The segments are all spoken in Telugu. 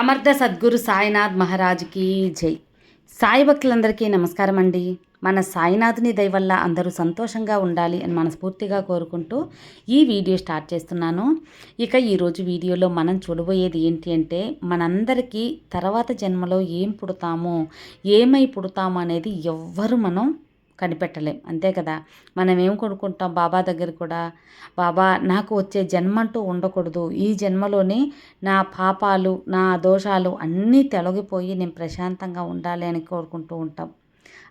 సమర్థ సద్గురు సాయినాథ్ మహారాజ్కి జై. సాయి భక్తులందరికీ నమస్కారం అండి. మన సాయినాథుని దయవల్ల అందరూ సంతోషంగా ఉండాలి అని మనస్ఫూర్తిగా కోరుకుంటూ ఈ వీడియో స్టార్ట్ చేస్తున్నాను. ఇక ఈరోజు వీడియోలో మనం చూడబోయేది ఏంటి అంటే మనందరికీ తర్వాత జన్మలో ఏం పుడతాము ఏమై పుడతాము అనేది ఎవ్వరు మనం కనిపెట్టలేం. అంతే కదా? మనం ఏం కొనుక్కుంటాం? బాబా దగ్గర కూడా బాబా నాకు వచ్చే జన్మంటూ ఉండకూడదు. ఈ జన్మలోనే నా పాపాలు నా దోషాలు అన్నీ తొలగిపోయి నేను ప్రశాంతంగా ఉండాలి అని కోరుకుంటూ ఉంటాం.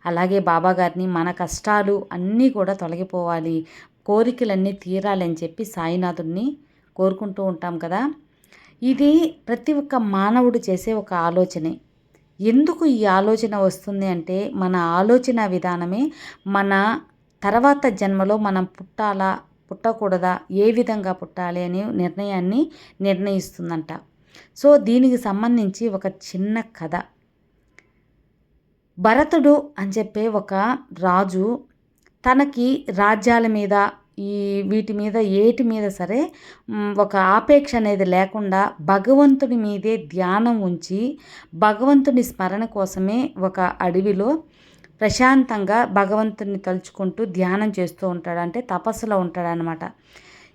అలాగే బాబా గారిని మన కష్టాలు అన్నీ కూడా తొలగిపోవాలి. కోరికలన్నీ తీరాలని చెప్పి సాయినాథుడిని కోరుకుంటూ ఉంటాం కదా? ఇది ప్రతి ఒక్క మానవుడు చేసే ఒక ఆలోచనే. ఎందుకు ఈ ఆలోచన వస్తుంది అంటే మన ఆలోచన విధానమే మన తర్వాత జన్మలో మనం పుట్టాలా పుట్టకూడదా ఏ విధంగా పుట్టాలి అనే నిర్ణయాన్ని నిర్ణయిస్తుందంట. సో దీనికి సంబంధించి ఒక చిన్న కథ. భరతుడు అని చెప్పే ఒక రాజు తనకి రాజ్యాల మీద ఈ వీటి మీద ఏటి మీద సరే ఒక ఆపేక్ష అనేది లేకుండా భగవంతుడి మీదే ధ్యానం ఉంచి భగవంతుని స్మరణ కోసమే ఒక అడవిలో ప్రశాంతంగా భగవంతుని తలుచుకుంటూ ధ్యానం చేస్తూ ఉంటాడు. అంటే తపస్సులో ఉంటాడనమాట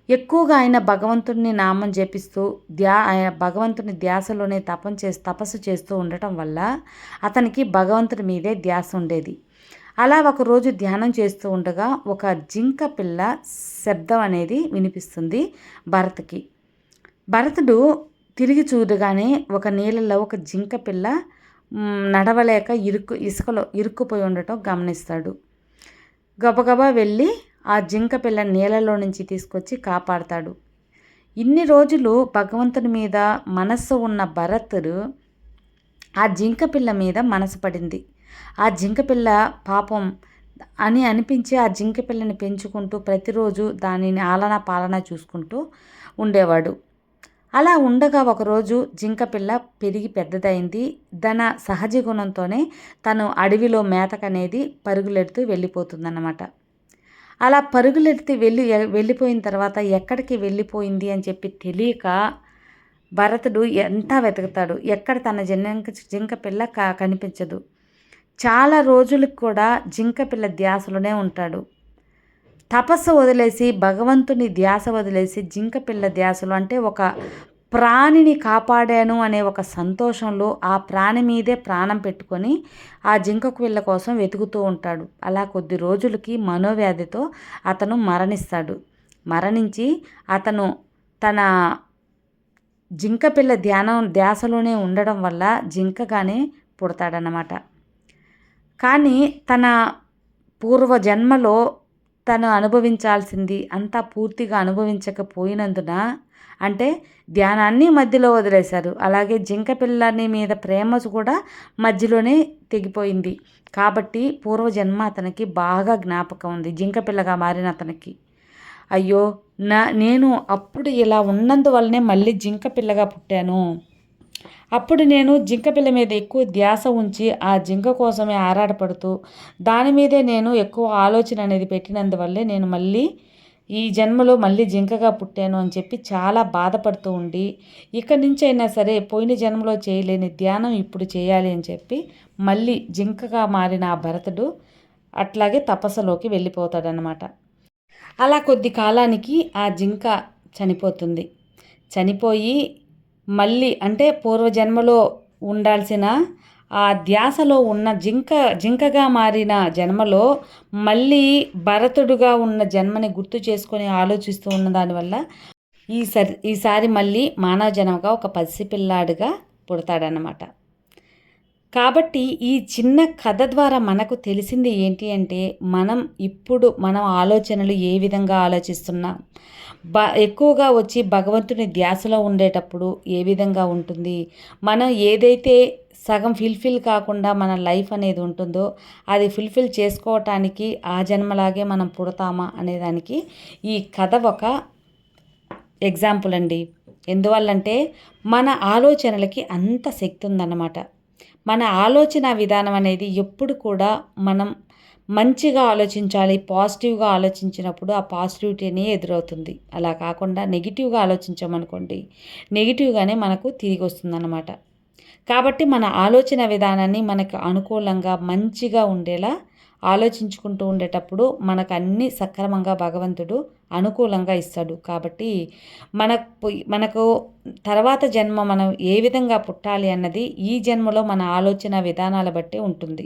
ఎక్కువగా ఆయన భగవంతుడిని నామం జపిస్తూ ధ్యా భగవంతుని ధ్యాసలోనే తపం చేసి తపస్సు చేస్తూ ఉండటం వల్ల అతనికి భగవంతుడి మీదే ధ్యాస ఉండేది. అలా ఒకరోజు ధ్యానం చేస్తూ ఉండగా ఒక జింక పిల్ల శబ్దం అనేది వినిపిస్తుంది భరత్కి. భరతుడు తిరిగి చూడగానే ఒక నీళ్ళలో ఒక జింక పిల్ల నడవలేక ఇరుక్కు ఇసుకలో ఇరుక్కుపోయి ఉండటం గమనిస్తాడు. గబగబా వెళ్ళి ఆ జింక పిల్ల నీళ్ళలో నుంచి తీసుకొచ్చి కాపాడతాడు. ఇన్ని రోజులు భగవంతుని మీద మనస్సు ఉన్న భరతుడు ఆ జింక పిల్ల మీద మనసు పడింది. ఆ జింకపిల్ల పాపం అని అనిపించి ఆ జింకపిల్లని పెంచుకుంటూ ప్రతిరోజు దానిని ఆలనా పాలన చూసుకుంటూ ఉండేవాడు. అలా ఉండగా ఒకరోజు జింకపిల్ల పెరిగి పెద్దదైంది. తన సహజ గుణంతోనే తను అడవిలో మేతకనేది పరుగులెడుతూ వెళ్ళిపోతుందన్నమాట. అలా పరుగులెడితే వెళ్ళి వెళ్ళిపోయిన తర్వాత ఎక్కడికి వెళ్ళిపోయింది అని చెప్పి తెలియక భరతుడు ఎంత వెతుకుతాడు? ఎక్కడ తన జింక జింక పిల్ల కనిపించదు. చాలా రోజులకు కూడా జింకపిల్ల ధ్యాసలోనే ఉంటాడు. తపస్సు వదిలేసి భగవంతుని ధ్యాస వదిలేసి జింకపిల్ల ధ్యాసలు అంటే ఒక ప్రాణిని కాపాడాను అనే ఒక సంతోషంలో ఆ ప్రాణి మీదే ప్రాణం పెట్టుకొని ఆ జింకకు పిల్ల కోసం వెతుకుతూ ఉంటాడు. అలా కొద్ది రోజులకి మనోవ్యాధితో అతను మరణిస్తాడు. మరణించి అతను తన జింక పిల్ల ధ్యానం ధ్యాసలోనే ఉండడం వల్ల జింకగానే పుడతాడనమాట కానీ తన పూర్వజన్మలో తను అనుభవించాల్సింది అంతా పూర్తిగా అనుభవించకపోయినందున అంటే ధ్యానాన్ని మధ్యలో వదిలేశారు. అలాగే జింక పిల్లని మీద ప్రేమ కూడా మధ్యలోనే తెగిపోయింది. కాబట్టి పూర్వజన్మ అతనికి బాగా జ్ఞాపకం ఉంది. జింక పిల్లగా మారిన అతనికి. అయ్యో నా నేను అప్పుడు ఇలా ఉన్నందువల్లనే మళ్ళీ జింక పిల్లగా పుట్టాను. అప్పుడు నేను జింక పిల్ల మీద ఎక్కువ ధ్యాస ఉంచి ఆ జింక కోసమే ఆరాటపడుతూ దాని మీదే నేను ఎక్కువ ఆలోచన అనేది పెట్టినందువల్లే నేను మళ్ళీ ఈ జన్మలో మళ్ళీ జింకగా పుట్టాను అని చెప్పి చాలా బాధపడుతూ ఉండి ఇక్కడి నుంచి అయినా సరే పోయిన జన్మలో చేయలేని ధ్యానం ఇప్పుడు చేయాలి అని చెప్పి మళ్ళీ జింకగా మారిన ఆ భరతుడు అట్లాగే తపస్సులోకి వెళ్ళిపోతాడనమాట అలా కొద్ది కాలానికి ఆ జింక చనిపోతుంది. చనిపోయి మళ్ళీ అంటే పూర్వజన్మలో ఉండాల్సిన ఆ ధ్యాసలో ఉన్న జింక జింకగా మారిన జన్మలో మళ్ళీ భరతుడుగా ఉన్న జన్మని గుర్తు చేసుకొని ఆలోచిస్తూ ఉన్న దానివల్ల ఈసారి ఈసారి మళ్ళీ మానవ జన్మగా ఒక పసిపిల్లాడుగా పుడతాడనమాట కాబట్టి ఈ చిన్న కథ ద్వారా మనకు తెలిసింది ఏంటి అంటే మనం ఇప్పుడు మనం ఆలోచనలు ఏ విధంగా ఆలోచిస్తున్నాం బ ఎక్కువగా వచ్చి భగవంతుని ధ్యాసలో ఉండేటప్పుడు ఏ విధంగా ఉంటుంది మనం ఏదైతే సగం ఫిల్ఫిల్ కాకుండా మన లైఫ్ అనేది ఉంటుందో అది ఫుల్ఫిల్ చేసుకోవటానికి ఆ జన్మలాగే మనం పుడతామా అనేదానికి ఈ కథ ఒక ఎగ్జాంపుల్ అండి. ఎందువల్లంటే మన ఆలోచనలకి అంత శక్తి ఉందన్నమాట. మన ఆలోచన విధానం అనేది ఎప్పుడు కూడా మనం మంచిగా ఆలోచించాలి పాజిటివ్గా ఆలోచించినప్పుడు ఆ పాజిటివిటీనే ఎదురవుతుంది. అలా కాకుండా నెగిటివ్గా ఆలోచించామనుకోండి నెగిటివ్గానే మనకు తిరిగి వస్తుందన్నమాట. కాబట్టి మన ఆలోచన విధానాన్ని మనకు అనుకూలంగా మంచిగా ఉండేలా ఆలోచించుకుంటూ ఉండేటప్పుడు మనకు అన్నీ సక్రమంగా భగవంతుడు అనుకూలంగా ఇస్తాడు. కాబట్టి మనకు మనకు తర్వాత జన్మ మనం ఏ విధంగా పుట్టాలి అన్నది ఈ జన్మలో మన ఆలోచన విధానాల బట్టి ఉంటుంది.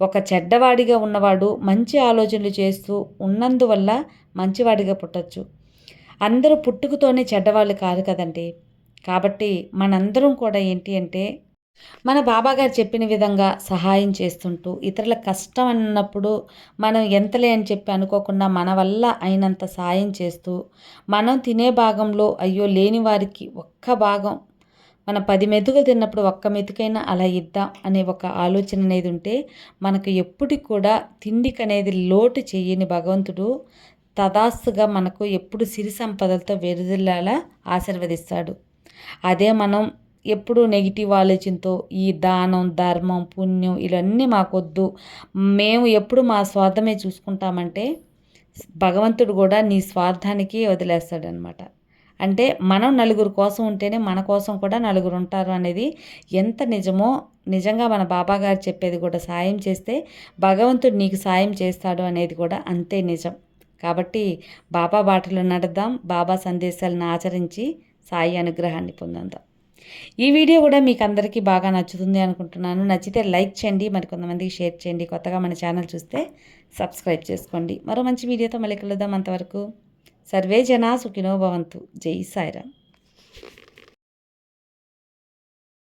ఒక చెడ్డవాడిగా ఉన్నవాడు మంచి ఆలోచనలు చేస్తూ ఉన్నందువల్ల మంచివాడిగా పుట్టచ్చు. అందరూ పుట్టుకతోనే చెడ్డవాళ్ళు కాదు కదండి. కాబట్టి మనందరం కూడా ఏంటి అంటే మన బాబాగారు చెప్పిన విధంగా సహాయం చేస్తుంటూ ఇతరుల కష్టం అన్నప్పుడు మనం ఎంతలే అని చెప్పి అనుకోకుండా మన వల్ల అయినంత సాయం చేస్తూ మనం తినే భాగంలో అయ్యో లేని వారికి ఒక్క భాగం మన పది మెతుకులు తిన్నప్పుడు ఒక్క మెతుకైనా అలా ఇద్దాం అనే ఒక ఆలోచన అనేది ఉంటే మనకు ఎప్పటికి కూడా తిండికి అనేది లోటు చేయని భగవంతుడు తదాస్తుగా మనకు ఎప్పుడు సిరి సంపదలతో వెరుదిల్లాలా ఆశీర్వదిస్తాడు. అదే మనం ఎప్పుడూ నెగిటివ్ ఆలోచనతో ఈ దానం ధర్మం పుణ్యం ఇవన్నీ మాకొద్దు. మేము ఎప్పుడు మా స్వార్థమే చూసుకుంటామంటే భగవంతుడు కూడా నీ స్వార్థానికి వదిలేస్తాడనమాట. అంటే మనం నలుగురు కోసం ఉంటేనే మన కోసం కూడా నలుగురు ఉంటారు అనేది ఎంత నిజమో నిజంగా మన బాబా గారు చెప్పేది కూడా సాయం చేస్తే భగవంతుడు నీకు సాయం చేస్తాడు అనేది కూడా అంతే నిజం. కాబట్టి బాబా బాటలో నడదాం బాబా సందేశాలను ఆచరించి సాయి అనుగ్రహాన్ని పొందందాం. ఈ వీడియో కూడా మీకు అందరికీ బాగా నచ్చుతుంది అనుకుంటున్నాను. నచ్చితే లైక్ చేయండి మరి కొంతమందికి షేర్ చేయండి. కొత్తగా మన ఛానల్ చూస్తే సబ్స్క్రైబ్ చేసుకోండి. మరో మంచి వీడియోతో మళ్ళీ కలుద్దాం అంతవరకు. సర్వే జనా సుఖినో భవంతు. జై సాయిరామ్.